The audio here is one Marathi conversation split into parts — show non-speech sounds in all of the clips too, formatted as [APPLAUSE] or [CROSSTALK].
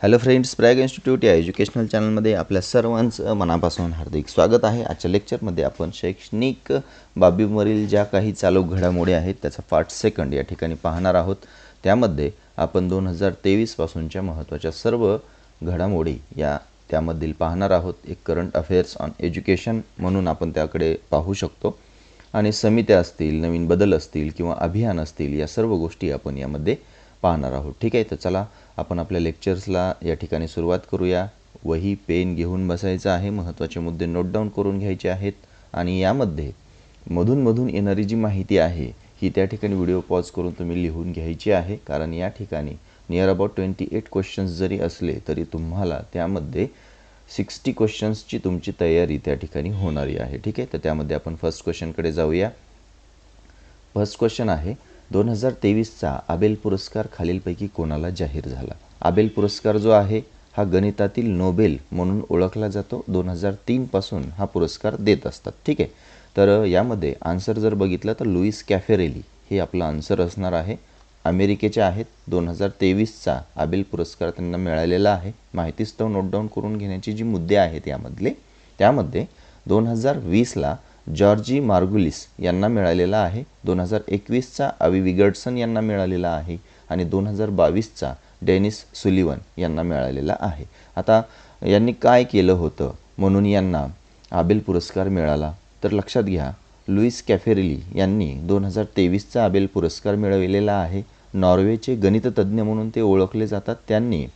हॅलो फ्रेंड्स प्रॅग इन्स्टिट्यूट या एज्युकेशनल चॅनलमध्ये आपल्या सर्वांचं मनापासून हार्दिक स्वागत आहे. आजच्या लेक्चरमध्ये आपण शैक्षणिक बाबीवरील ज्या काही चालू घडामोडी आहेत त्याचा पार्ट सेकंड या ठिकाणी पाहणार आहोत. त्यामध्ये आपण दोन हजार तेवीसपासूनच्या महत्त्वाच्या सर्व घडामोडी या त्यामधील पाहणार आहोत. एक करंट अफेअर्स ऑन एज्युकेशन म्हणून आपण त्याकडे पाहू शकतो. आणि समित्या असतील नवीन बदल असतील किंवा अभियान असतील या सर्व गोष्टी आपण यामध्ये पाहणार आहोत. ठीक आहे तर चला आपण आपल्या लेक्चर्सला या ठिकाणी सुरुवात करूया. वही पेन घेऊन बसायचं आहे. महत्त्वाचे मुद्दे नोट डाऊन करून घ्यायचे आहेत. आणि यामध्ये मधूनमधून येणारी जी माहिती आहे ही त्या ठिकाणी व्हिडिओ पॉज करून तुम्ही लिहून घ्यायची आहे. कारण या ठिकाणी near about twenty eight questions जरी असले तरी तुम्हाला त्यामध्ये सिक्स्टी क्वेश्चन्सची तुमची तयारी त्या ठिकाणी होणारी आहे. ठीक आहे तर त्यामध्ये आपण फर्स्ट क्वेश्चनकडे जाऊया. फर्स्ट क्वेश्चन आहे दोन हजार तेवीसचा आबेल पुरस्कार खालीलपैकी कोणाला जाहीर झाला? आबेल पुरस्कार जो आहे हा गणितातील नोबेल म्हणून ओळखला जातो. दोन हजार तीनपासून हा पुरस्कार देत असतात. ठीक आहे? तर यामध्ये आन्सर जर बघितलं तर लुईस कॅफेरेली हे आपलं आन्सर असणार आहे. अमेरिकेचे आहेत. दोन हजार तेवीसचा आबेल पुरस्कार त्यांना मिळालेला आहे. माहितीस्तव नोट डाऊन करून घेण्याची जी मुद्दे आहेत यामधले त्यामध्ये दोन हजार वीसला जॉर्जी मार्गुलिस यांना मिळालेला आहे. दोन हजार एकवीसचा अवी विगर्डसन यांना मिळालेला आहे आणि दोन हजार बावीसचा डेनिस सुलिवन यांना मिळालेला आहे. आता यांनी काय केलं होतं? म्हणून यांना आबेल पुरस्कार मिळाला. तर लक्षात घ्या लुईस कॅफेरिली यांनी दोन हजार तेवीसचा आबेल पुरस्कार मिळविलेला आहे. नॉर्वेचे गणिततज्ज्ञ म्हणून ते ओळखले जातात. त्यांनी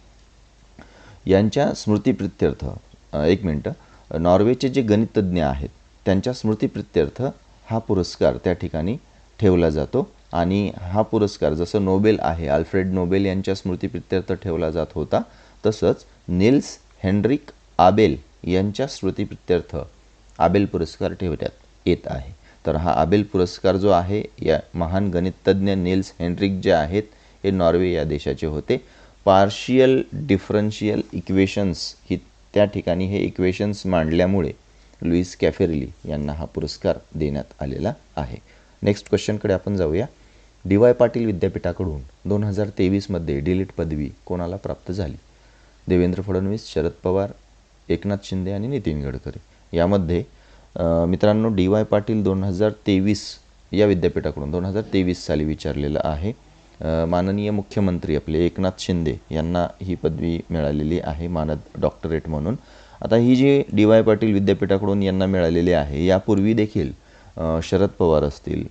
यांच्या स्मृतिप्रित्यर्थ एक मिनटं. नॉर्वेचे जे गणितज्ञ आहेत त्यांच्या स्मृतिप्रित्यर्थ हा पुरस्कार त्या ठिकाणी ठेवला जातो. आणि हा पुरस्कार जसं नोबेल आहे आल्फ्रेड नोबेल यांच्या स्मृतिप्रित्यर्थ ठेवला जात होता तसंच निल्स हेनरिक आबेल यांच्या स्मृतिप्रित्यर्थ आबेल पुरस्कार ठेवण्यात येत आहे. तर हा आबेल पुरस्कार जो आहे या महान गणिततज्ञ निल्स हेनरिक जे आहेत हे नॉर्वे या देशाचे होते. पार्शियल डिफरन्शियल इक्वेशन्स ही त्या ठिकाणी हे इक्वेशन्स मांडल्यामुळे लुईस कॅफेरिली यांना हा पुरस्कार देण्यात आलेला आहे. नेक्स्ट क्वेश्चनकडे आपण जाऊया. डी वाय पाटील विद्यापीठाकडून दोन हजार तेवीसमध्ये डिलीट पदवी कोणाला प्राप्त झाली? देवेंद्र फडणवीस शरद पवार एकनाथ शिंदे आणि नितीन गडकरी. यामध्ये मित्रांनो डी वाय पाटील दोन हजार तेवीस या विद्यापीठाकडून दोन हजार तेवीस साली विचारलेलं आहे. माननीय मुख्यमंत्री आपले एकनाथ शिंदे यांना ही पदवी मिळालेली आहे मानद डॉक्टरेट म्हणून. आता ही जी डी वाय पाटील विद्यापीठाकडून यांना मिळालेली आहे यापूर्वी देखील शरद पवार असतील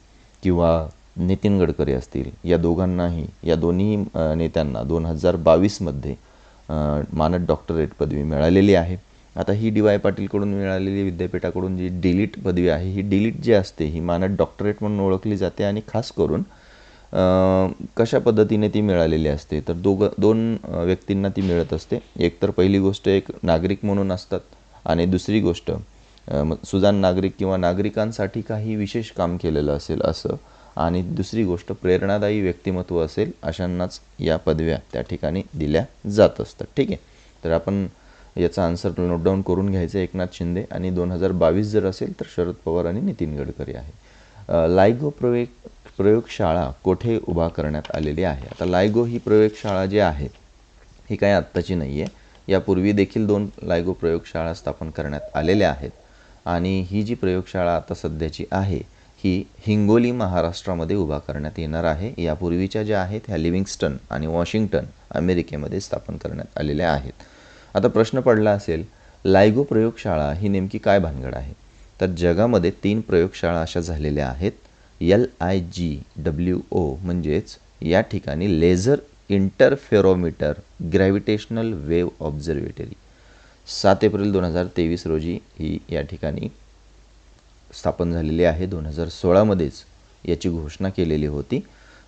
किंवा नितीन गडकरी असतील या दोघांनाही या दोन्ही नेत्यांना दोन हजार बावीसमध्ये मानद डॉक्टरेट पदवी मिळालेली आहे. आता ही डी वाय पाटीलकडून मिळालेली विद्यापीठाकडून जी डिलीट पदवी आहे ही डिलीट जी असते ही मानद डॉक्टरेट म्हणून ओळखली जाते आणि खास करून कशा पद्धतीने ती मिळालेली असते? तर दोघं दोन व्यक्तींना ती मिळत असते. एक तर पहिली गोष्ट एक नागरिक म्हणून असतात. आणि दुसरी गोष्ट सुजान नागरिक किंवा नागरिकांसाठी काही विशेष काम केलेलं असेल असं. आणि दुसरी गोष्ट प्रेरणादायी व्यक्तिमत्व असेल अशांनाच या पदव्या त्या ठिकाणी दिल्या जात असतात. ठीक आहे? तर आपण याचा आन्सर नोट डाऊन करून घ्यायचं एकनाथ शिंदे. आणि दोन हजार बावीस जर असेल तर शरद पवार आणि नितीन गडकरी आहे लायगो प्रयोग प्रयोगशाळा कोठे उभा करण्यात आलेली आहे? आता लायगो ही प्रयोगशाळा जी आहे ही काही आत्ताची नाही आहे यापूर्वी देखील दोन लायगो प्रयोगशाळा स्थापन करण्यात आलेल्या आहेत. आणि ही जी प्रयोगशाळा आता सध्याची आहे ही हिंगोली महाराष्ट्रामध्ये उभा करण्यात येणार आहे. यापूर्वीच्या ज्या आहेत ह्या लिव्हिंगस्टन आणि वॉशिंग्टन अमेरिकेमध्ये स्थापन करण्यात आलेल्या आहेत. आता प्रश्न पडला असेल लायगो प्रयोगशाळा ही नेमकी काय भानगड आहे? तर जगामध्ये तीन प्रयोगशाळा अशा झालेल्या आहेत. L I G W O म्हणजेच या ठिकाणी laser interferometer gravitational wave observatory सात एप्रिल दोन हजार तेवीस रोजी ही या ठिकाणी स्थापन झालेली आहे. दोन हजार सोळामध्येच याची घोषणा केलेली होती.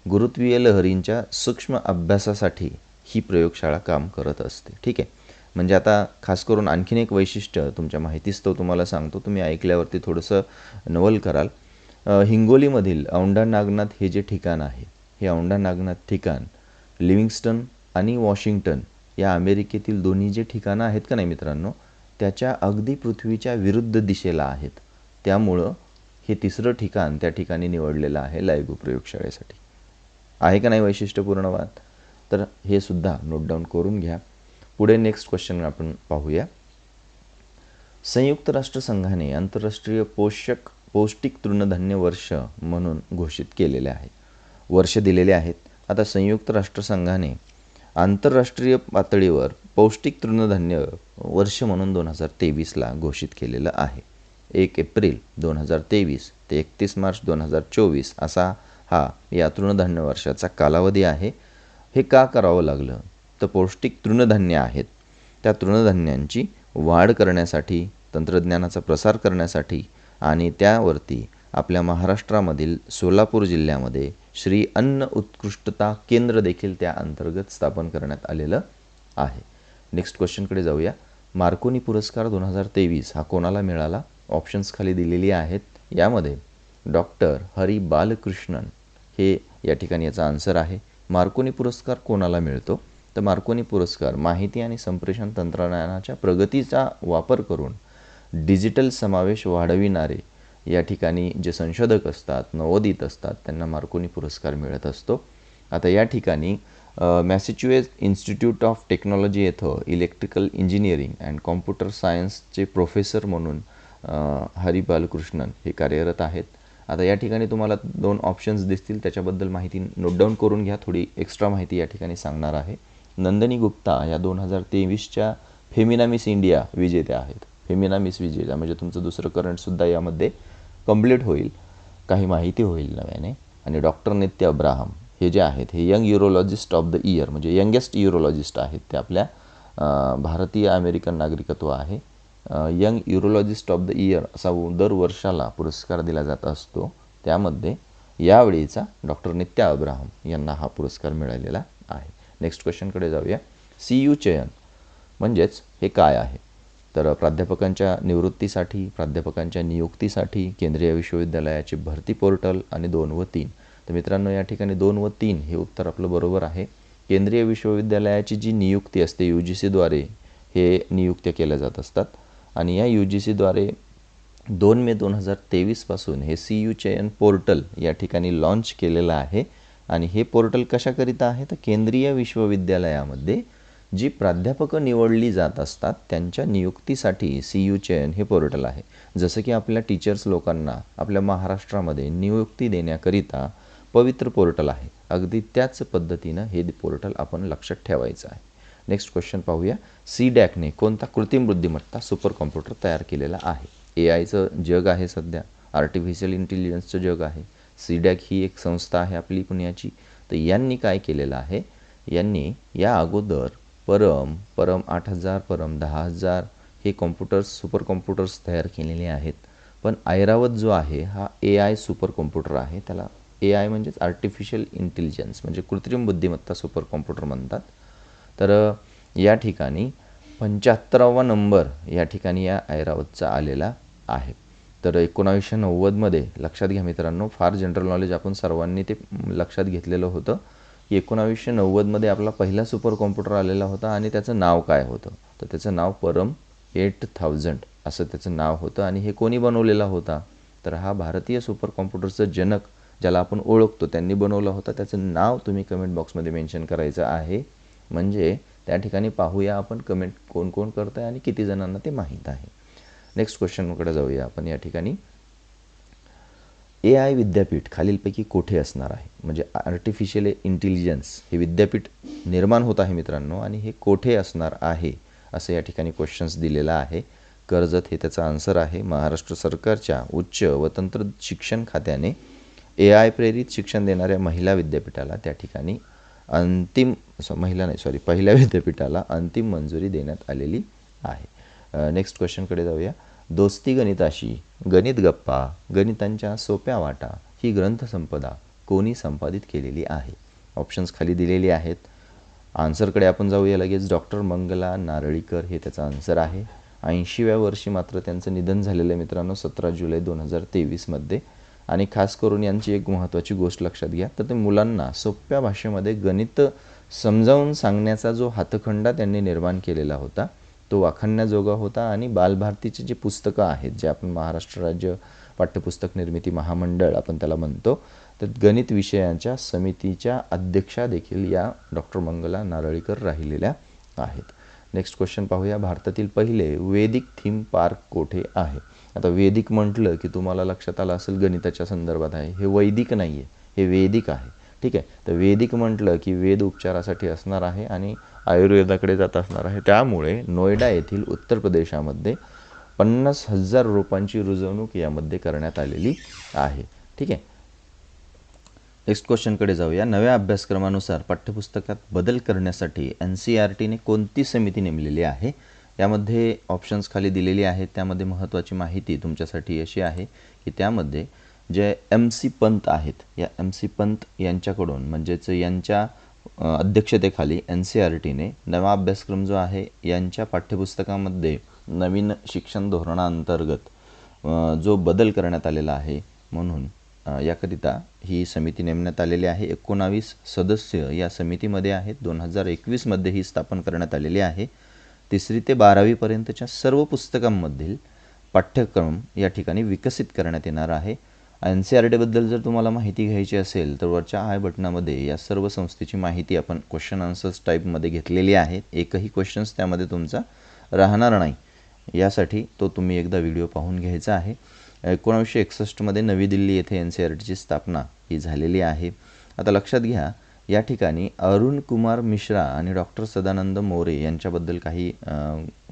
गुरुत्वीय लहरींच्या सूक्ष्म अभ्यासासाठी ही प्रयोगशाळा काम करत असते. ठीक आहे. म्हणजे आता खास करून आणखीन एक वैशिष्ट्य तुमच्या माहितीस्तव तुम्हाला सांगतो. तुम्ही ऐकल्यावरती थोडंसं नवल कराल. हिंगोलीमधील औंढा नागनाथ हे जे ठिकाण आहे हे औंढा नागनाथ ठिकाण लिव्हिंगस्टन आणि वॉशिंग्टन या अमेरिकेतील दोन्ही जे ठिकाणं आहेत का नाही मित्रांनो त्याच्या अगदी पृथ्वीच्या विरुद्ध दिशेला आहेत. त्यामुळं हे तिसरं ठिकाण त्या ठिकाणी निवडलेलं आहे लायगो प्रयोगशाळेसाठी. आहे का नाही वैशिष्ट्यपूर्ण वाद? तर हे सुद्धा नोट डाऊन करून घ्या. पुढे नेक्स्ट क्वेश्चन आपण पाहूया. संयुक्त राष्ट्रसंघाने आंतरराष्ट्रीय पोषक पौष्टिक तृणधान्य वर्ष म्हणून घोषित केलेले आहे. वर्ष दिलेले आहेत. आता संयुक्त राष्ट्रसंघाने आंतरराष्ट्रीय पातळीवर पौष्टिक तृणधान्य वर्ष म्हणून दोन हजार तेवीसला घोषित केलेलं आहे. एक एप्रिल दोन हजार तेवीस ते एकतीस मार्च दोन हजार चोवीस असा हा या तृणधान्य वर्षाचा कालावधी आहे. हे का करावं लागलं? पौष्टिक तृणधान्य आहेत. त्या तृणधान्यांची वाढ करण्यासाठी तंत्रज्ञानाचा प्रसार करण्यासाठी आणि त्यावरती आपल्या महाराष्ट्रामधील सोलापूर जिल्ह्यामध्ये श्री अन्न उत्कृष्टता केंद्र देखील त्या अंतर्गत स्थापन करण्यात आलेलं आहे. नेक्स्ट क्वेश्चनकडे जाऊया. मार्कोनी पुरस्कार दोन हजार तेवीस हा कोणाला मिळाला? ऑप्शन्स खाली दिलेली आहेत. यामध्ये डॉक्टर हरी बालकृष्णन हे या ठिकाणी याचा आन्सर आहे. मार्कोनी पुरस्कार कोणाला मिळतो? तर मार्कोनी पुरस्कार माहिती आणि संप्रेषण तंत्रज्ञानाच्या प्रगतीचा वापर करून डिजिटल समावेश वाढविणारे या ठिकाणी जे संशोधक असतात नवोदित असतात त्यांना मार्कोनी पुरस्कार मिळत असतो. आता या ठिकाणी मॅसेच्युएस इन्स्टिट्यूट ऑफ टेक्नॉलॉजी येथं इलेक्ट्रिकल इंजिनिअरिंग अँड कॉम्प्युटर सायन्सचे प्रोफेसर म्हणून हरी बालकृष्णन हे कार्यरत आहेत. आता या ठिकाणी तुम्हाला दोन ऑप्शन्स दिसतील त्याच्याबद्दल माहिती नोट डाऊन करून घ्या. थोडी एक्स्ट्रा माहिती या ठिकाणी सांगणार आहे. नंदनी गुप्ता या दोन हजार तेवीसच्या फेमिना मिस इंडिया विजेत्या आहेत. फेमिना मिस विजेत्या म्हणजे तुमचं दुसरं करंटसुद्धा यामध्ये कंप्लीट होईल. काही माहिती होईल नव्याने. आणि डॉक्टर नित्य अब्राहम हे जे आहेत हे young urologist of the year म्हणजे यंगेस्ट युरोलॉजिस्ट आहेत ते आपल्या भारतीय अमेरिकन नागरिकत्व आहे. Young urologist of the year असा दर वर्षाला पुरस्कार दिला जात असतो. त्यामध्ये यावेळीचा डॉक्टर नित्या अब्राहम यांना हा पुरस्कार मिळालेला आहे. नेक्स्ट क्वेश्चनकडे जाऊया. सी यू चयन म्हणजेच हे काय आहे? तर प्राध्यापकांच्या निवृत्तीसाठी प्राध्यापकांच्या नियुक्तीसाठी केंद्रीय विश्वविद्यालयाचे भरती पोर्टल आणि दोन व तीन. तर मित्रांनो या ठिकाणी दोन व तीन हे उत्तर आपलं बरोबर आहे. केंद्रीय विश्वविद्यालयाची जी नियुक्ती असते यू जी सीद्वारे हे नियुक्त्या केल्या जात असतात. आणि या यू जी सीद्वारे दोन मे दोन हजार तेवीसपासून हे सी यू चयन पोर्टल या ठिकाणी लॉन्च केलेलं आहे. आणि हे पोर्टल कशाकरिता आहे? तर केंद्रीय विश्वविद्यालयामध्ये जी प्राध्यापकं निवडली जात असतात त्यांच्या नियुक्तीसाठी सी यू चयन हे पोर्टल आहे. जसं की आपल्या टीचर्स लोकांना आपल्या महाराष्ट्रामध्ये नियुक्ती देण्याकरिता पवित्र पोर्टल आहे. अगदी त्याच पद्धतीनं हे पोर्टल आपण लक्षात ठेवायचं आहे. नेक्स्ट क्वेश्चन पाहूया. सी डॅकने कोणता कृत्रिम बुद्धिमत्ता सुपर कॉम्प्युटर तयार केलेला आहे? ए आयचं जग आहे सध्या. आर्टिफिशियल इंटेलिजन्सचं जग आहे. सीडॅक ही एक संस्था आहे आपली पुण्याची. तर यांनी काय केलेलं आहे? यांनी या अगोदर परम परम आठ हजार परम दहा हजार हे कॉम्प्युटर्स सुपर कॉम्प्युटर्स तयार केलेले आहेत. पण ऐरावत जो आहे हा ए आय सुपर कॉम्प्युटर आहे. त्याला ए आय म्हणजेच आर्टिफिशियल इंटेलिजन्स म्हणजे कृत्रिम बुद्धिमत्ता सुपर कॉम्प्युटर म्हणतात. तर या ठिकाणी पंच्याहत्तरावा नंबर या ठिकाणी या ऐरावतचा आलेला आहे. तर एकोणावीसशे नव्वदमध्ये लक्षात घ्या मित्रांनो फार जनरल नॉलेज आपण सर्वांनी ते लक्षात घेतलेलं होतं. की एकोणावीसशे नव्वदमध्ये आपला पहिला सुपर कॉम्प्युटर आलेला होता आणि त्याचं नाव काय होतं? तर त्याचं नाव परम एट थाउजंड असं त्याचं नाव होतं आणि हे कोणी बनवलेला होता? तर हा भारतीय सुपर कॉम्प्युटरचं जनक ज्याला आपण ओळखतो त्यांनी बनवला होता. त्याचं नाव तुम्ही कमेंट बॉक्समध्ये मेन्शन करायचं आहे. म्हणजे त्या ठिकाणी पाहूया आपण कमेंट कोण कोण करतं आहे आणि किती जणांना ते माहीत आहे. नेक्स्ट क्वेश्चनकडे जाऊया आपण या ठिकाणी. ए आय विद्यापीठ खालीलपैकी कोठे असणार आहे? म्हणजे आर्टिफिशियल इंटेलिजन्स हे विद्यापीठ निर्माण होत आहे मित्रांनो आणि हे कोठे असणार आहे? असं या ठिकाणी क्वेश्चन्स दिलेला आहे. कर्जत हे त्याचा आन्सर आहे. महाराष्ट्र सरकारच्या उच्च व तंत्र शिक्षण खात्याने ए आय प्रेरित शिक्षण देणाऱ्या महिला विद्यापीठाला त्या ठिकाणी अंतिम महिला नाही सॉरी [LAUGHS] पहिल्या विद्यापीठाला अंतिम मंजुरी देण्यात आलेली आहे. नेक्स्ट क्वेश्चनकडे जाऊया. दोस्ती गणिताशी गणित गप्पा गणितांच्या सोप्या वाटा ही ग्रंथसंपदा कोणी संपादित केलेली आहे? ऑप्शन्स खाली दिलेली आहेत. आन्सरकडे आपण जाऊया लगेच. डॉक्टर मंगला नारळीकर हे त्याचा आन्सर आहे. ऐंशीव्या वर्षी मात्र त्यांचं निधन झालेलं आहे मित्रांनो सतरा जुलै दोन हजार तेवीसमध्ये आणि खास करून यांची एक महत्त्वाची गोष्ट लक्षात घ्या. तर ते मुलांना सोप्या भाषेमध्ये गणित समजावून सांगण्याचा जो हातखंडा त्यांनी निर्माण केलेला होता तो वाखाणण्याजोगा होता आणि बालभारतीचे जे पुस्तकं आहेत जे आपण महाराष्ट्र राज्य पाठ्यपुस्तक निर्मिती महामंडळ आपण त्याला म्हणतो तर गणित विषयांच्या समितीच्या अध्यक्षा देखील या डॉक्टर मंगला नारळीकर राहिलेल्या आहेत. नेक्स्ट क्वेश्चन पाहूया. भारतातील पहिले वेदिक थीम पार्क कोठे आहे? आता वेदिक म्हटलं की तुम्हाला लक्षात आलं असेल गणिताच्या संदर्भात आहे. हे वैदिक नाही आहे हे वेदिक आहे. ठीक आहे? तर वेदिक म्हटलं की वेद उपचारासाठी असणार आहे आणि आयुर्वेदाकडे जात असणार आहे. त्यामुळे नोएडा येथील उत्तर प्रदेशामध्ये पन्नास हजार रोपांची रुजवणूक यामध्ये करण्यात आलेली आहे. ठीक आहे? नेक्स्ट क्वेश्चनकडे जाऊया. नव्या अभ्यासक्रमानुसार पाठ्यपुस्तकात बदल करण्यासाठी एन सी आर टीने कोणती समिती नेमलेली आहे? यामध्ये ऑप्शन्स खाली दिलेली आहेत. त्यामध्ये महत्त्वाची माहिती तुमच्यासाठी अशी आहे की त्यामध्ये जे एम सी पंत आहेत या एम सी पंत यांच्याकडून म्हणजेच यांच्या अध्यक्षतेखाली एन सी आर टीने नवा अभ्यासक्रम जो आहे यांच्या पाठ्यपुस्तकामध्ये नवीन शिक्षण धोरणाअंतर्गत जो बदल करण्यात आलेला आहे म्हणून याकरिता ही समिती नेमण्यात आलेली आहे. एकोणावीस सदस्य या समितीमध्ये आहेत. दोन हजार एकवीसमध्ये ही स्थापन करण्यात आलेली आहे. तिसरी ते बारावीपर्यंतच्या सर्व पुस्तकांमधील पाठ्यक्रम या ठिकाणी विकसित करण्यात येणार आहे. एन सी आर टीबद्दल जर तुम्हाला माहिती घ्यायची असेल तर वरच्या आय बटनामध्ये या सर्व संस्थेची माहिती आपण क्वेश्चन आन्सर्स टाईपमध्ये घेतलेली आहे. एकही क्वेश्चन्स त्यामध्ये तुमचा राहणार नाही. यासाठी तो तुम्ही एकदा व्हिडिओ पाहून घ्यायचा आहे. एकोणावीसशे एकसष्टमध्ये नवी दिल्ली येथे एन सी आर टीची स्थापना ही झालेली आहे. आता लक्षात घ्या या ठिकाणी अरुण कुमार मिश्रा आणि डॉक्टर सदानंद मोरे यांच्याबद्दल काही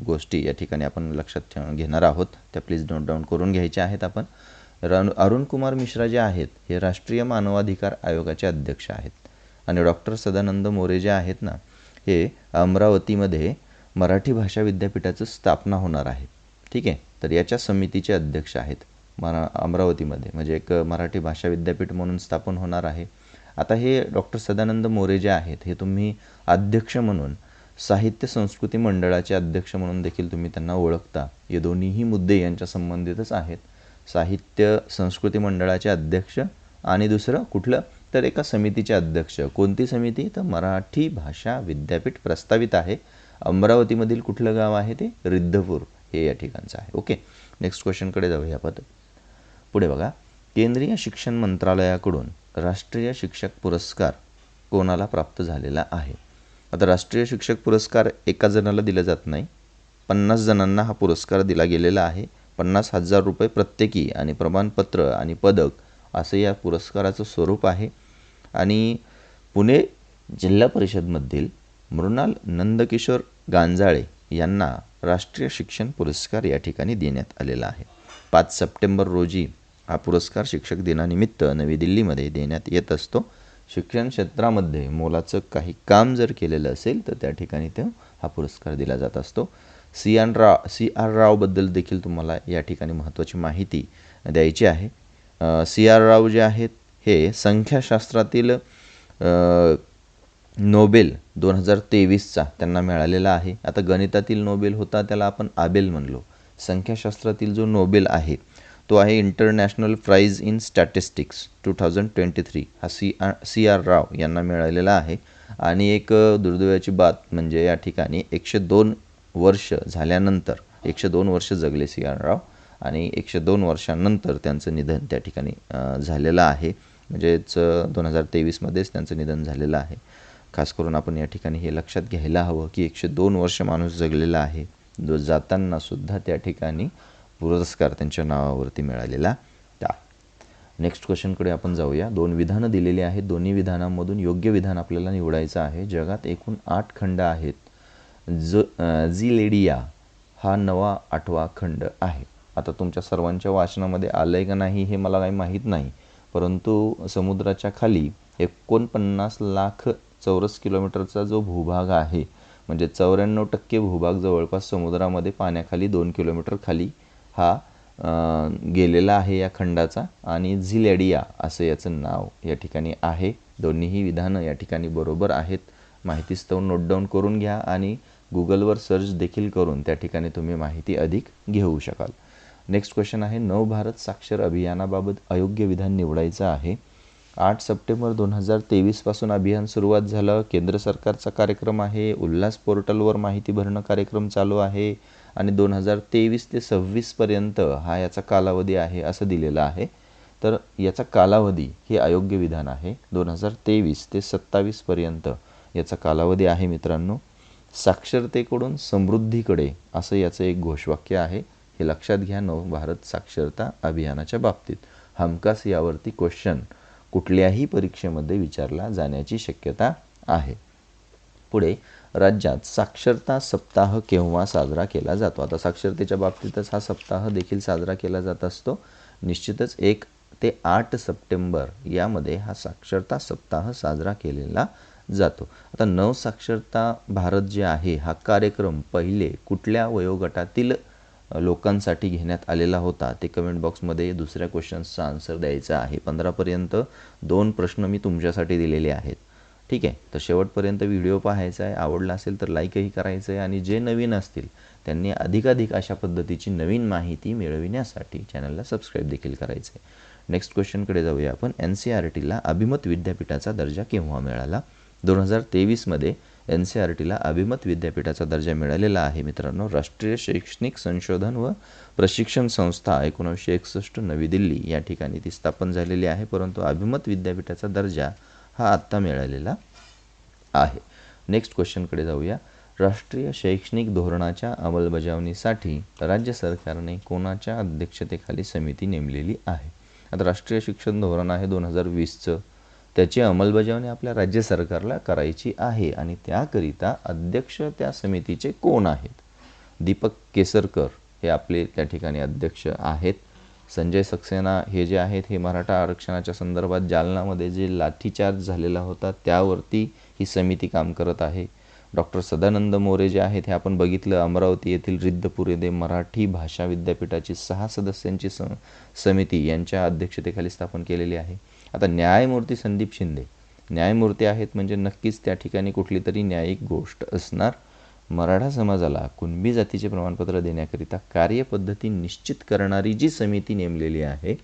गोष्टी या ठिकाणी आपण लक्षात घेणार आहोत. त्या प्लीज नोट डाऊन करून घ्यायच्या आहेत आपण. रन अरुणकुमार मिश्रा जे आहेत हे राष्ट्रीय मानवाधिकार आयोगाचे अध्यक्ष आहेत. आणि डॉक्टर सदानंद मोरे जे आहेत ना हे अमरावतीमध्ये मराठी भाषा विद्यापीठाचं स्थापना होणार आहे. ठीक आहे? तर याच्या समितीचे अध्यक्ष आहेत मरा अमरावतीमध्ये. म्हणजे एक मराठी भाषा विद्यापीठ म्हणून स्थापन होणार आहे. आता हे डॉक्टर सदानंद मोरे जे आहेत हे तुम्ही अध्यक्ष म्हणून साहित्य संस्कृती मंडळाचे अध्यक्ष म्हणून देखील तुम्ही त्यांना ओळखता. हे दोन्हीही मुद्दे यांच्या संबंधितच आहेत. साहित्य संस्कृती मंडळाचे अध्यक्ष आणि दुसरं कुठलं तर एका समितीचे अध्यक्ष. कोणती समिती? तर मराठी भाषा विद्यापीठ प्रस्तावित आहे. अमरावतीमधील कुठलं गाव आहे ते? रिद्धपूर. हे या ठिकाणचं आहे. ओके. नेक्स्ट क्वेश्चनकडे जाऊया आपण. पुढे बघा. केंद्रीय शिक्षण मंत्रालयाकडून राष्ट्रीय शिक्षक पुरस्कार कोणाला प्राप्त झालेला आहे? आता राष्ट्रीय शिक्षक पुरस्कार एका जणाला दिला जात नाही. पन्नास जणांना हा पुरस्कार दिला गेलेला आहे. पन्नास हजार रुपये प्रत्येकी आणि प्रमाणपत्र आणि पदक असं या पुरस्काराचं स्वरूप आहे. आणि पुणे जिल्हा परिषदमधील मृणाल नंदकिशोर गांजाळे यांना राष्ट्रीय शिक्षण पुरस्कार या ठिकाणी देण्यात आलेला आहे. पाच सप्टेंबर रोजी हा पुरस्कार शिक्षक दिनानिमित्त नवी दिल्लीमध्ये देण्यात येत असतो. शिक्षण क्षेत्रामध्ये मोलाचं काही काम जर केलेलं असेल तर त्या ठिकाणी तो हा पुरस्कार दिला जात असतो. C R Rao C R रावबद्दल देखील तुम्हाला या ठिकाणी महत्त्वाची माहिती द्यायची आहे. सी आर राव जे आहेत हे संख्याशास्त्रातील नोबेल दोन हजार तेवीसचा त्यांना मिळालेला आहे. आता गणितातील नोबेल होता त्याला आपण आबेल म्हणलो. संख्याशास्त्रातील जो नोबेल आहे तो आहे international prize in statistics two thousand twenty three हा C R C R Rao यांना मिळालेला आहे. आणि एक दुर्दैवाची बात म्हणजे या ठिकाणी एकशे दोन वर्ष झाल्यानंतर एकशे दोन वर्ष जगले सी आर राव आणि एकशे दोन वर्षांनंतर त्यांचं निधन त्या ठिकाणी झालेलं आहे. म्हणजेच दोन हजार तेवीसमध्येच त्यांचं निधन झालेलं आहे. खास करून आपण या ठिकाणी हे लक्षात घ्यायला हवं की एकशे दोन वर्ष माणूस जगलेला आहे. जो जातानासुद्धा त्या ठिकाणी पुरस्कार त्यांच्या नावावरती मिळालेला त्या नेक्स्ट क्वेश्चनकडे आपण जाऊया. दोन विधानं दिलेली आहेत. दोन्ही विधानांमधून योग्य विधान आपल्याला निवडायचं आहे. जगात एकूण आठ खंड आहेत. ज लेडिया हा नवा आठवा खंड आहे. आता तुमच्या सर्वांच्या वाचनामध्ये आलं आहे का नाही हे मला काही माहीत नाही. परंतु समुद्राच्या खाली एकोणपन्नास लाख चौरस किलोमीटरचा जो भूभाग आहे म्हणजे चौऱ्याण्णव टक्के भूभाग जवळपास समुद्रामध्ये पाण्याखाली दोन किलोमीटर खाली हा गेलेला आहे या खंडाचा. आणि झिलेडिया असं याचं नाव या ठिकाणी आहे. दोन्हीही विधानं या ठिकाणी बरोबर आहेत. माहितीस्तव नोट डाऊन करून घ्या आणि गुगलवर सर्च देखील करून त्या ठिकाणी तुम्ही माहिती अधिक घेऊ शकाल. नेक्स्ट क्वेश्चन आहे नवभारत साक्षर अभियानाबाबत अयोग्य विधान निवडायचं आहे. आठ सप्टेंबर दोन हजार तेवीसपासून अभियान सुरुवात झालं. केंद्र सरकारचा कार्यक्रम आहे. उल्हास पोर्टलवर माहिती भरणं कार्यक्रम चालू आहे. आणि दोन हजार तेवीस ते सव्वीसपर्यंत हा याचा कालावधी आहे असं दिलेलं आहे. तर याचा कालावधी हे अयोग्य विधान आहे. दोन हजार तेवीस ते सत्तावीसपर्यंत याचा कालावधी आहे मित्रांनो. साक्षरतेकडून समृद्धीकडे असं याचं एक घोषवाक्य आहे. हे लक्षात घ्या नव भारत साक्षरता अभियानाच्या बाबतीत. हमखास यावरती क्वेश्चन कुठल्याही परीक्षेमध्ये विचारला जाण्याची शक्यता आहे. पुढे राज्यात साक्षरता सप्ताह केव्हा साजरा केला जातो? आता साक्षरतेच्या बाबतीतच हा सप्ताह देखील साजरा केला जात असतो. निश्चितच एक ते आठ सप्टेंबर यामध्ये हा साक्षरता सप्ताह साजरा केलेला जातो. आता नवसाक्षरता भारत जे आहे हा कार्यक्रम पहिले कुठल्या वयोगटातील लोकांसाठी घेण्यात आलेला होता ते कमेंट बॉक्समध्ये दुसऱ्या क्वेश्चन्सचा आन्सर द्यायचा आहे. पंधरापर्यंत दोन प्रश्न मी तुमच्यासाठी दिलेले आहेत. ठीक आहे? तर शेवटपर्यंत व्हिडिओ पाहायचा आहे. आवडला असेल तर लाईकही करायचं आहे आणि जे नवीन असतील त्यांनी अधिकाधिक अशा पद्धतीची नवीन माहिती मिळविण्यासाठी चॅनलला सबस्क्राईब देखील करायचं आहे नेक्स्ट क्वेश्चनकडे जाऊया आपण. एन सी आर टीला अभिमत विद्यापीठाचा दर्जा केव्हा मिळाला? दोन हजार तेवीसमध्ये एन सी आर टीला अभिमत विद्यापीठाचा दर्जा मिळालेला आहे. मित्रांनो राष्ट्रीय शैक्षणिक संशोधन व प्रशिक्षण संस्था एकोणीसशे एकसष्ट नवी दिल्ली या ठिकाणी ती स्थापन झालेली आहे. परंतु अभिमत विद्यापीठाचा दर्जा हा आत्ता मिळालेला आहे. नेक्स्ट क्वेश्चनकडे जाऊया. राष्ट्रीय शैक्षणिक धोरणाच्या अंमलबजावणीसाठी राज्य सरकारने कोणाच्या अध्यक्षतेखाली समिती नेमलेली आहे? आता राष्ट्रीय शिक्षण धोरण आहे दोन हजार वीसचं. त्याची अंमलबजावणी आपल्या राज्य सरकारला करायची आहे आणि त्याकरिता अध्यक्ष त्या समितीचे कोण आहेत? दीपक केसरकर हे आपले त्या ठिकाणी अध्यक्ष आहेत. संजय सक्सेना हे जे आहेत हे मराठा आरक्षणाच्या संदर्भात जालनामध्ये जे लाठीचार्ज झालेला होता त्यावरती ही समिती काम करत आहे. डॉक्टर सदानंद मोरे जे आहेत हे आपण बघितलं अमरावती येथील रिद्धपूर येथे मराठी भाषा विद्यापीठाची सहा सदस्यांची स समिती यांच्या अध्यक्षतेखाली स्थापन केलेली आहे. आता न्यायमूर्ती संदीप शिंदे. न्यायमूर्ती आहेत म्हणजे नक्कीच त्या ठिकाणी कुठली तरी न्यायिक गोष्ट असणार. मराठा समाजाला कुणबी जातीचे प्रमाणपत्र देण्याकरिता कार्यपद्धती निश्चित करणारी जी समिती नेमलेली आहे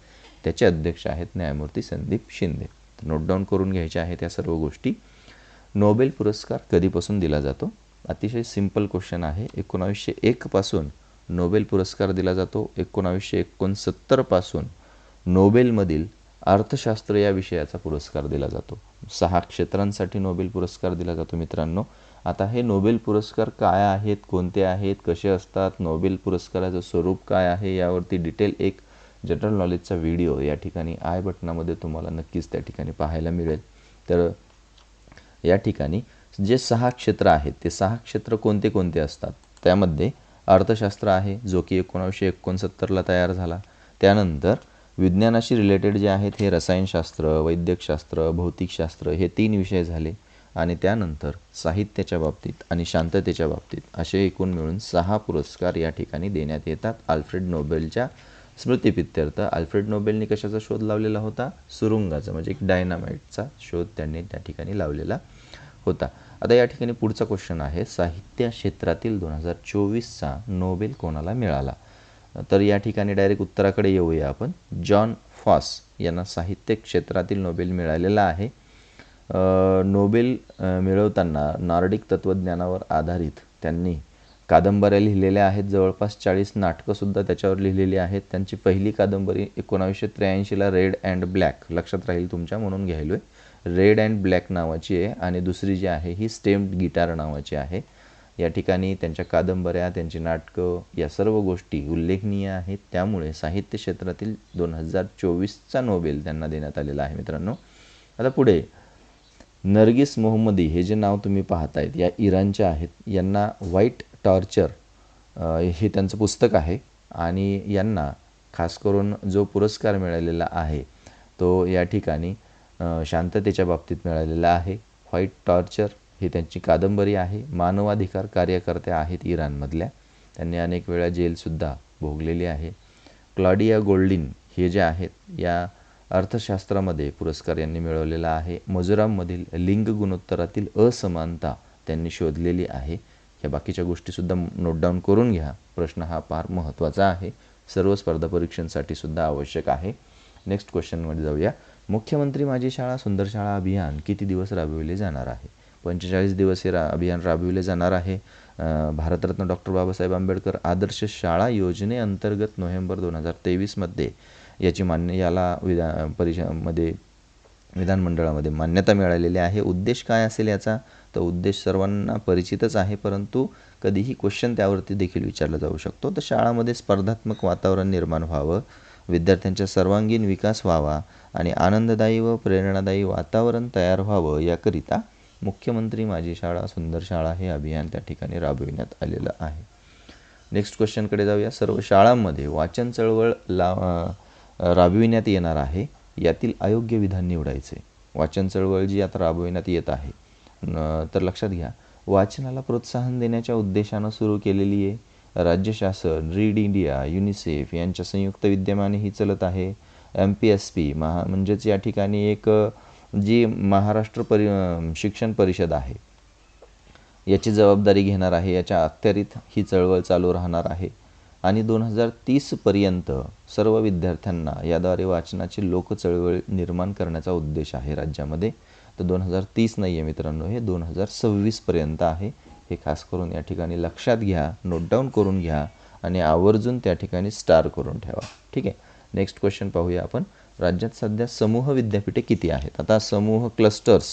त्याचे अध्यक्ष आहेत न्यायमूर्ती संदीप शिंदे. नोट डाऊन करून घ्यायच्या आहेत या सर्व गोष्टी. नोबेल पुरस्कार कधीपासून दिला जातो? अतिशय सिंपल क्वेश्चन आहे. एकोणावीसशे एकपासून नोबेल पुरस्कार दिला जातो. एकोणावीसशे एकोणसत्तरपासून नोबेलमधील अर्थशास्त्र या विषयाचा पुरस्कार दिला जातो. सहा क्षेत्रांसाठी नोबेल पुरस्कार दिला जातो मित्रांनो. आता हे नोबेल पुरस्कार काय आहेत कोणते आहेत कसे असतात नोबेल पुरस्काराचं स्वरूप काय आहे यावरती डिटेल एक जनरल नॉलेजचा व्हिडिओ या ठिकाणी आय बटनामध्ये तुम्हाला नक्कीच त्या ठिकाणी पाहायला मिळेल. तर या ठिकाणी जे सहा क्षेत्र आहेत ते सहा क्षेत्र कोणते कोणते असतात? त्यामध्ये अर्थशास्त्र आहे जो की एकोणावीसशे एकोणसत्तरला तयार झाला. त्यानंतर विज्ञानाशी रिलेटेड जे आहेत हे रसायनशास्त्र वैद्यकशास्त्र भौतिकशास्त्र हे तीन विषय झाले. आणि त्यानंतर साहित्याच्या बाबतीत आणि शांततेच्या बाबतीत असे एकूण मिळून सहा पुरस्कार या ठिकाणी देण्यात येतात. आल्फ्रेड नोबेलच्या स्मृतिपित्यर्थ. आल्फ्रेड नोबेलने कशाचा शोध लावलेला होता? सुरुंगाचा म्हणजे एक डायनामाइटचा शोध त्यांनी त्या ठिकाणी लावलेला होता. आता या ठिकाणी पुढचा क्वेश्चन आहे. साहित्य क्षेत्रातील दोन हजार चोवीसचा नोबेल कोणाला मिळाला? तर या ठिकाणी डायरेक्ट उत्तराकडे येऊया आपण. जॉन फॉस यांना साहित्य क्षेत्रातील नोबेल मिळालेला आहे. नोबेल मिळवताना नॉर्डिक तत्त्वज्ञानावर आधारित त्यांनी कादंबऱ्या लिहिलेल्या आहेत. जवळपास चाळीस नाटकंसुद्धा त्याच्यावर लिहिलेली आहेत. त्यांची पहिली कादंबरी एकोणावीसशे त्र्याऐंशीला रेड अँड ब्लॅक लक्षात राहील तुमच्या म्हणून घ्यायलो आहे रेड अँड ब्लॅक नावाची आहे आणि दुसरी जी आहे ही स्टेम्ड गिटार नावाची आहे. या ठिकाणी त्यांच्या कादंबऱ्या त्यांची नाटकं या सर्व गोष्टी उल्लेखनीय आहेत. त्यामुळे साहित्य क्षेत्रातील दोन हजार चोवीसचा नोबेल त्यांना देण्यात आलेला आहे मित्रांनो. आता पुढे नर्गिस मोहम्मदी हे जे नाव तुम्ही पाहतायत या इराणच्या आहेत. यांना व्हाईट टॉर्चर हे त्यांचं पुस्तक आहे. आणि यांना खास करून जो पुरस्कार मिळालेला आहे तो या ठिकाणी शांततेच्या बाबतीत मिळालेला आहे. व्हाईट टॉर्चर ही त्यांची कादंबरी आहे. मानवाधिकार कार्यकर्त्या आहेत इराणमधल्या. त्यांनी अनेक वेळा जेलसुद्धा भोगलेली आहे. क्लॉडिया गोल्डिन हे जे आहेत या अर्थशास्त्रामध्ये पुरस्कार यांनी मिळवलेला आहे. मजुरांमधील लिंग गुणोत्तरातील असमानता त्यांनी शोधलेली आहे. या बाकीच्या गोष्टीसुद्धा नोट डाऊन करून घ्या. प्रश्न हा फार महत्त्वाचा आहे. सर्व स्पर्धा परीक्षांसाठी सुद्धा आवश्यक आहे. नेक्स्ट क्वेश्चनमध्ये जाऊया. मुख्यमंत्री माझी शाळा सुंदर शाळा अभियान किती दिवस राबविले जाणार आहे? पंचेचाळीस दिवस हे रा अभियान राबविले जाणार आहे. भारतरत्न डॉक्टर बाबासाहेब आंबेडकर आदर्श शाळा योजनेअंतर्गत नोव्हेंबर दोन हजार तेवीसमध्ये याची मान्य याला विधा परिषामध्ये विधानमंडळामध्ये मान्यता मिळालेली आहे. उद्देश काय असेल याचा? तर उद्देश सर्वांना परिचितच आहे परंतु कधीही क्वेश्चन त्यावरती देखील विचारला जाऊ शकतो. तर शाळामध्ये स्पर्धात्मक वातावरण निर्माण व्हावं विद्यार्थ्यांचा सर्वांगीण विकास व्हावा आणि आनंददायी व प्रेरणादायी वातावरण तयार व्हावं याकरिता मुख्यमंत्री माझी शाळा सुंदर शाळा हे अभियान त्या ठिकाणी राबविण्यात आलेलं आहे. नेक्स्ट क्वेश्चनकडे जाऊया. सर्व शाळांमध्ये वाचन चळवळ ला राबविण्यात येणार आहे. यातील अयोग्य विधान निवडायचे. वाचन चळवळ जी आता राबविण्यात येत आहे. तर लक्षात घ्या. वाचनाला प्रोत्साहन देण्याच्या उद्देशानं सुरू केलेली आहे. राज्य शासन रीड इंडिया युनिसेफ यांच्या संयुक्त विद्यमाने ही चलत आहे. एम पी एस पी महा म्हणजेच या ठिकाणी एक जी महाराष्ट्र परि शिक्षण परिषद आहे याची जबाबदारी घेणार आहे याच्या अखत्यारीत ही चळवळ चालू राहणार आहे. आणि दोन हजार तीसपर्यंत सर्व विद्यार्थ्यांना याद्वारे वाचनाची लोकचळवळ निर्माण करण्याचा उद्देश आहे राज्यामध्ये. तर दोन हजार तीस नाही आहे मित्रांनो हे दोन हजार सव्वीसपर्यंत आहे. हे खास करून या ठिकाणी लक्षात घ्या नोट डाऊन करून घ्या आणि आवर्जून त्या ठिकाणी स्टार करून ठेवा. ठीक आहे? नेक्स्ट क्वेश्चन पाहूया आपण. राज्यात सध्या समूह विद्यापीठे किती आहेत? आता समूह क्लस्टर्स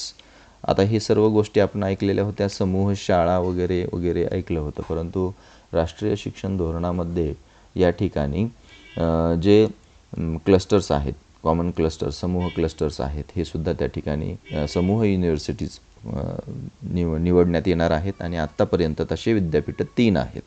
आता हे सर्व गोष्टी आपण ऐकलेल्या होत्या. समूह शाळा वगैरे वगैरे ऐकलं होतं. परंतु राष्ट्रीय शिक्षण धोरणामध्ये या ठिकाणी जे क्लस्टर्स आहेत कॉमन क्लस्टर्स समूह क्लस्टर्स आहेत हे सुद्धा त्या ठिकाणी समूह युनिव्हर्सिटीज निव निवडण्यात येणार आहेत आणि आत्तापर्यंत तसे विद्यापीठं तीन आहेत.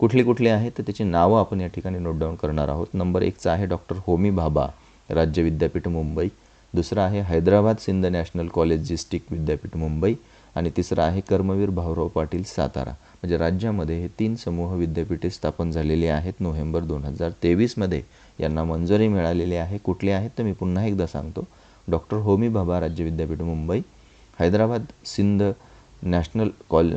कुठली कुठली आहेत? तर त्याची नावं आपण या ठिकाणी नोट डाऊन करणार आहोत. नंबर एकचा आहे डॉक्टर होमी भाभा. राज्य विद्यापीठ मुंबई. दुसरं आहे Hyderabad Sindh national college district विद्यापीठ मुंबई. आणि तिसरं आहे कर्मवीर भाऊराव पाटील सातारा. म्हणजे राज्यामध्ये हे तीन समूह विद्यापीठे स्थापन झालेली आहेत नोव्हेंबर दोन हजार तेवीसमध्ये. यांना मंजुरी मिळालेली आहे. कुठले आहेत तर मी पुन्हा एकदा सांगतो. डॉक्टर होमी भाभा राज्य विद्यापीठ Mumbai. Hyderabad Sindh national call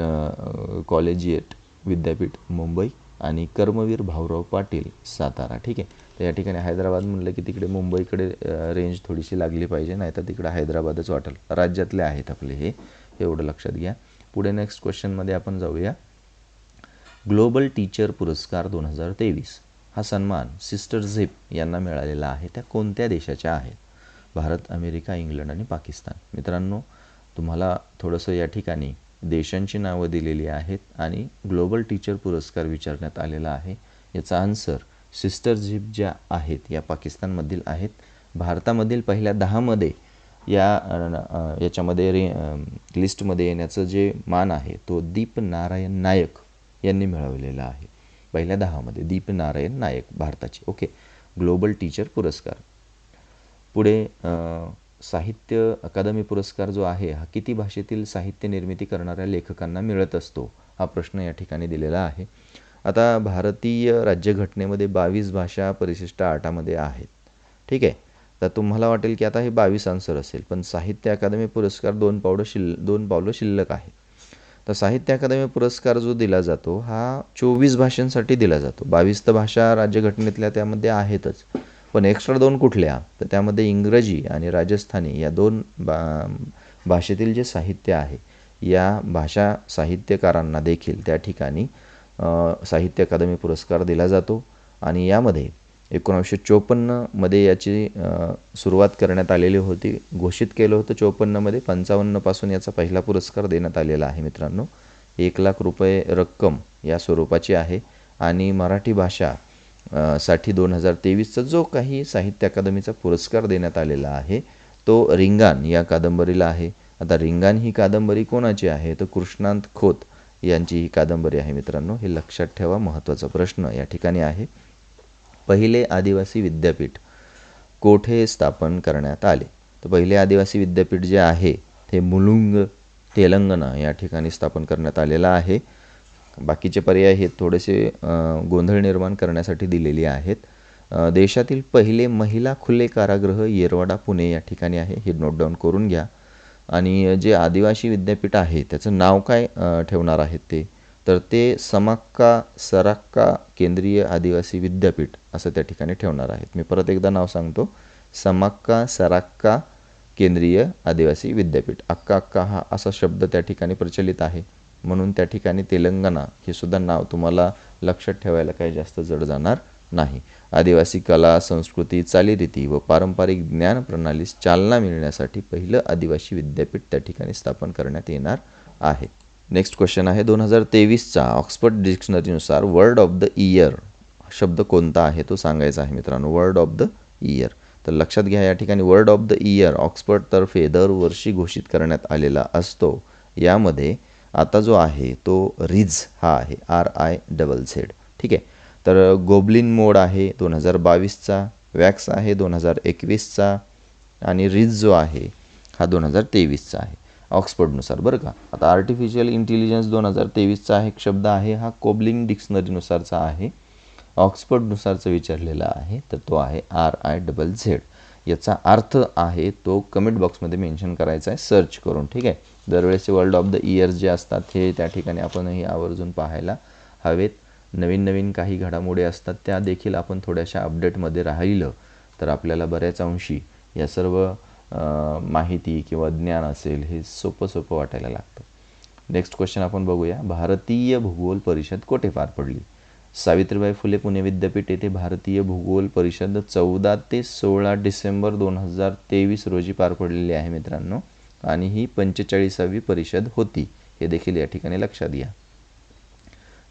collegiate विद्यापीठ मुंबई. आणि कर्मवीर भाऊराव पाटील सातारा. ठीक आहे? तर या ठिकाणी हैदराबाद म्हणलं की तिकडे मुंबईकडे रेंज थोडीशी लागली पाहिजे नाही तर तिकडे हैदराबादच वाटेल. राज्यातले आहेत आपले हे एवढं लक्षात घ्या. पुढे नेक्स्ट क्वेश्चनमध्ये आपण जाऊया. ग्लोबल टीचर पुरस्कार दोन हजार तेवीस. हा सन्मान सिस्टर झिप यांना मिळालेला आहे. त्या कोणत्या देशाच्या आहेत? भारत अमेरिका इंग्लंड आणि पाकिस्तान. मित्रांनो तुम्हाला थोडंसं या ठिकाणी देशांची नावं दिलेली आहेत आणि ग्लोबल टीचर पुरस्कार विचारण्यात आलेला आहे. याचा आन्सर सिस्टर झीप ज्या आहेत या पाकिस्तानमधील आहेत भारतामधील पहिल्या दहामध्ये या याच्यामध्ये रे लिस्टमध्ये येण्याचं जे मान आहे तो दीप नारायण नायक यांनी मिळवलेला आहे. पहिल्या दहामध्ये दीप नारायण नायक भारताचे. ओके. ग्लोबल टीचर पुरस्कार. पुढे साहित्य अकादमी पुरस्कार जो आहे हा किती भाषेतील साहित्य निर्मिती करणाऱ्या लेखकांना मिळत असतो हा प्रश्न या ठिकाणी दिलेला आहे. आता भारतीय राज्यघटनेमध्ये बावीस भाषा परिशिष्ट आठामध्ये आहेत. ठीक आहे? तर तुम्हाला वाटेल की आता हे बावीस आन्सर असेल पण साहित्य अकादमी पुरस्कार दोन पावलं शिल्ल दोन पावलं शिल्लक आहे. तर साहित्य अकादमी पुरस्कार जो दिला जातो हा चोवीस भाषांसाठी दिला जातो. बावीस तर भाषा राज्यघटनेतल्या त्यामध्ये आहेतच. पण एक्स्ट्रा दोन कुठल्या? तर त्यामध्ये इंग्रजी आणि राजस्थानी या दोन बा भाषेतील जे साहित्य आहे या भाषा साहित्यकारांना देखील त्या ठिकाणी साहित्य अकादमी पुरस्कार दिला जातो आणि यामध्ये एकोणावीसशे चोपन्नमध्ये याची सुरुवात करण्यात आलेली होती घोषित केलं होतं. चोपन्नमध्ये पंचावन्नपासून याचा पहिला पुरस्कार देण्यात आलेला आहे मित्रांनो. एक लाख रुपये रक्कम या स्वरूपाची आहे आणि मराठी भाषा साठी दोन हजार तेवीसचा जो काही साहित्य अकादमीचा पुरस्कार देण्यात आलेला आहे तो रिंगाण या कादंबरीला आहे. आता रिंगाण ही कादंबरी कोणाची आहे? तर कृष्णांत खोत यांची ही कादंबरी आहे मित्रांनो. हे लक्षात ठेवा महत्त्वाचा प्रश्न या ठिकाणी आहे. पहिले आदिवासी विद्यापीठ कोठे स्थापन करण्यात आले? तर पहिले आदिवासी विद्यापीठ जे आहे ते मुलुंग तेलंगणा या ठिकाणी स्थापन करण्यात आलेलं आहे. बाकीचे पर्याय हे थोडेसे गोंधळ निर्माण करण्यासाठी दिलेले आहेत. देशातील पहिले महिला खुले कारागृह येरवाडा पुणे या ठिकाणी आहे. हे नोट डाऊन करून घ्या. आणि जे आदिवासी विद्यापीठ आहे त्याचं नाव काय ठेवणार आहेत ते? तर ते समाक्का सराक्का केंद्रीय आदिवासी विद्यापीठ असं त्या ठिकाणी ठेवणार आहेत. मी परत एकदा नाव सांगतो. समाक्का सराक्का केंद्रीय आदिवासी विद्यापीठ. अक्का अक्का हा असा शब्द त्या ठिकाणी प्रचलित आहे. म्हणून त्या ठिकाणी तेलंगणा हे सुद्धा नाव तुम्हाला लक्षात ठेवायला काही जास्त जड जाणार नाही. आदिवासी कला संस्कृती चालीरीती व पारंपरिक ज्ञान प्रणालीस चालना मिळण्यासाठी पहिलं आदिवासी विद्यापीठ त्या ठिकाणी स्थापन करण्यात येणार आहे. नेक्स्ट क्वेश्चन आहे. दोन हजार तेवीसचा ऑक्सफर्ड डिक्शनरीनुसार वर्ड ऑफ द इयर शब्द कोणता आहे तो सांगायचा आहे मित्रांनो. वर्ड ऑफ द इयर तर लक्षात घ्या या ठिकाणी वर्ड ऑफ द इयर ऑक्सफर्डतर्फे दरवर्षी घोषित करण्यात आलेला असतो. यामध्ये आता जो आहे तो रिझ हा आहे. आर आय डबल झेड ठीक आहे? तर गोबलिन मोड आहे दोन हजार बावीसचा वॅक्स आहे दोन हजार एकवीसचा आणि रिज जो आहे हा दोन हजार तेवीसचा आहे. ऑक्सफर्डनुसार बरं का. आता आर्टिफिशियल इंटेलिजन्स दोन हजार तेवीसचा एक शब्द आहे हा कोबलिंग डिक्शनरीनुसारचा आहे. ऑक्सफर्डनुसारचं विचारलेला आहे तर तो आहे आर आय डबल झेड याचा अर्थ आहे तो कमेंट बॉक्समध्ये मेन्शन करायचा आहे सर्च करून ठीक आहे? दरवेळेसचे वर्ल्ड ऑफ द इयर्स जे असतात हे त्या ठिकाणी आपणही आवर्जून पाहायला हवेत. नवीन नवीन काही घडामोडी असतात त्या देखील आपण थोड्याशा अपडेटमध्ये राहिलं तर आपल्याला बऱ्याच अंशी या सर्व माहिती किंवा ज्ञान असेल हे सोपं सोपं वाटायला लागतं. नेक्स्ट क्वेश्चन आपण बघूया. भारतीय भूगोल परिषद कोठे पार पडली? सावित्रीबाई फुले पुणे विद्यापीठ येथे भारतीय भूगोल परिषद चौदा ते सोळा डिसेंबर दोन हजार तेवीस रोजी पार पडलेली आहे मित्रांनो. आणि ही पंचेचाळीसावी परिषद होती. हे देखील या ठिकाणी लक्षात घ्या.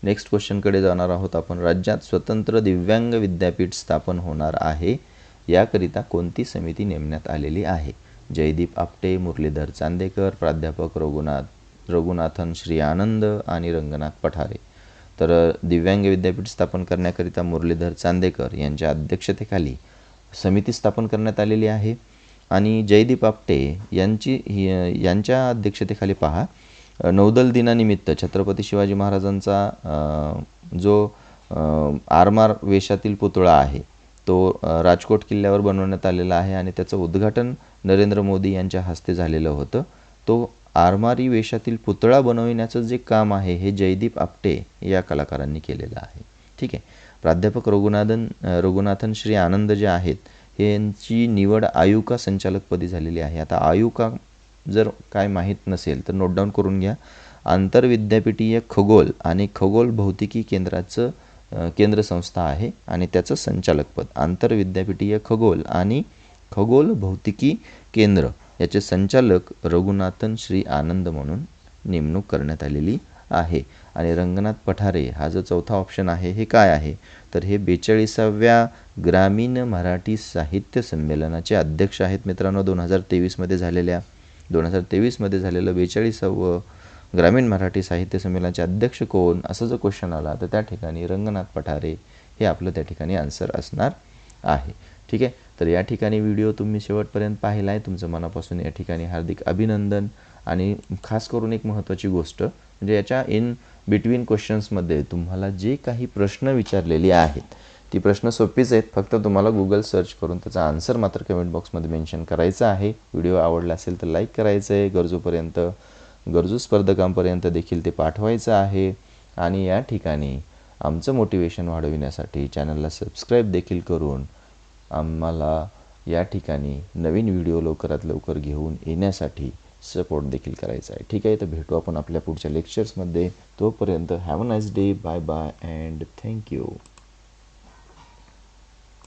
नेक्स्ट क्वेश्चनकडे जाणार आहोत आपण. राज्यात स्वतंत्र दिव्यांग विद्यापीठ स्थापन होणार आहे. याकरिता कोणती समिती नेमण्यात आलेली आहे? जयदीप आपटे मुरलीधर चांदेकर प्राध्यापक रघुनाथ रघुनाथन श्री आनंद आणि रंगनाथ पठारे. तर दिव्यांग विद्यापीठ स्थापन करण्याकरिता मुरलीधर चांदेकर यांच्या अध्यक्षतेखाली समिती स्थापन करण्यात आलेली आहे. आणि जयदीप आपटे यांची यांच्या अध्यक्षतेखाली पहा. नौदल दिनानिमित्त छत्रपती शिवाजी महाराजांचा जो आरमार वेशातील पुतळा आहे तो राजकोट किल्ल्यावर बनवण्यात आलेला आहे आणि त्याचं उद्घाटन नरेंद्र मोदी यांच्या हस्ते झालेलं होतं. तो आरमारी वेशातील पुतळा बनविण्याचं जे काम आहे हे जयदीप आपटे या कलाकारांनी केलेलं आहे. ठीक आहे. प्राध्यापक रघुनाथन रघुनाथन श्री आनंद जे आहेत यांची निवड आयुका संचालकपदी झालेली आहे. आता आयुका जर काय माहीत नसेल तर नोट डाऊन करून घ्या. आंतरविद्यापीठीय खगोल आणि खगोल भौतिकी केंद्राचं केंद्र संस्था आहे आणि त्याचं संचालकपद आंतरविद्यापीठीय खगोल आणि खगोल भौतिकी केंद्र याचे संचालक रघुनाथन श्री आनंद म्हणून नेमणूक करण्यात आलेली आहे. आणि रंगनाथ पठारे हा जो चौथा ऑप्शन आहे हे काय आहे? तर हे बेचाळीसाव्या ग्रामीण मराठी साहित्य संमेलनाचे अध्यक्ष आहेत मित्रांनो दोन हजार तेवीसमध्ये झालेल्या. दोन हजार तेवीसमध्ये झालेलं बेचाळीसावं ग्रामीण मराठी साहित्य संमेलनाचे अध्यक्ष कोण? असं जर क्वेश्चन आला तर त्या ठिकाणी रंगनाथ पठारे हे आपलं त्या ठिकाणी आन्सर असणार आहे. ठीक आहे? तर या ठिकाणी व्हिडिओ तुम्ही शेवटपर्यंत पाहिला आहे तुमचं मनापासून या ठिकाणी हार्दिक अभिनंदन. आणि खास करून एक महत्त्वाची गोष्ट म्हणजे याच्या इन बिटवीन क्वेश्चन्समध्ये तुम्हाला जे काही प्रश्न विचारलेले आहेत ती प्रश्न सोपीच आहेत. फक्त तुम्हाला गुगल सर्च करून त्याचा आन्सर मात्र कमेंट बॉक्समध्ये मेन्शन करायचा आहे. व्हिडिओ आवडला असेल तर लाईक करायचं आहे. गरजूपर्यंत गरजू स्पर्धकांपर्यंत देखील ते पाठवायचं आहे. आणि या ठिकाणी आमचं मोटिवेशन वाढविण्यासाठी चॅनलला सबस्क्राईब देखील करून आम्हाला या ठिकाणी नवीन व्हिडिओ लवकरात लवकर घेऊन येण्यासाठी सपोर्ट देखील करायचा आहे. ठीक आहे? तर भेटू आपण आपल्या पुढच्या लेक्चर्समध्ये तोपर्यंत have a nice day bye bye and thank you